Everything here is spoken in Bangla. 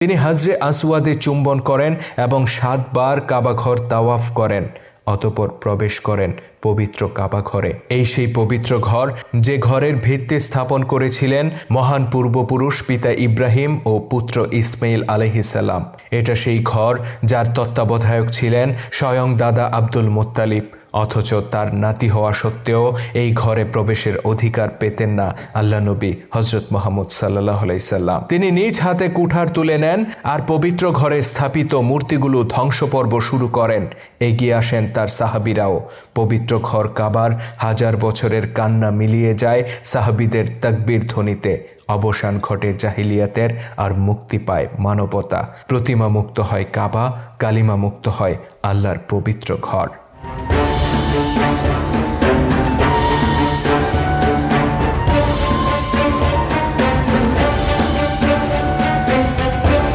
তিনি হাজরে আসওয়াদে চুম্বন করেন এবং সাতবার কাবাঘর তাওয়াফ করেন, অতপর প্রবেশ করেন পবিত্র কাবাঘরে। এই সেই পবিত্র ঘর যে ঘরের ভিত্তি স্থাপন করেছিলেন মহান পূর্বপুরুষ পিতা ইব্রাহিম ও পুত্র ইসমাইল আলহিসাল্লাম এটা সেই ঘর যার তত্ত্বাবধায়ক ছিলেন স্বয়ং দাদা আব্দুল মোত্তালিব। অথচ তার নাতি হওয়া সত্ত্বেও এই ঘরে প্রবেশের অধিকার পেতেন না আল্লাহ নবী হজরত মোহাম্মদ সাল্লাহ সাল্লাম। তিনি নিজ হাতে কুঠার তুলে নেন আর পবিত্র ঘরে স্থাপিত মূর্তিগুলো ধ্বংসপর্ব শুরু করেন। এগিয়ে আসেন তার সাহাবিরাও। পবিত্র ঘর কাবার হাজার বছরের কান্না মিলিয়ে যায় সাহাবিদের তকবির ধ্বনিতে। অবসান ঘটে জাহিলিয়াতের আর মুক্তি পায় মানবতা। প্রতিমা মুক্ত হয় কাবা, কালিমা মুক্ত হয় আল্লাহর পবিত্র ঘর।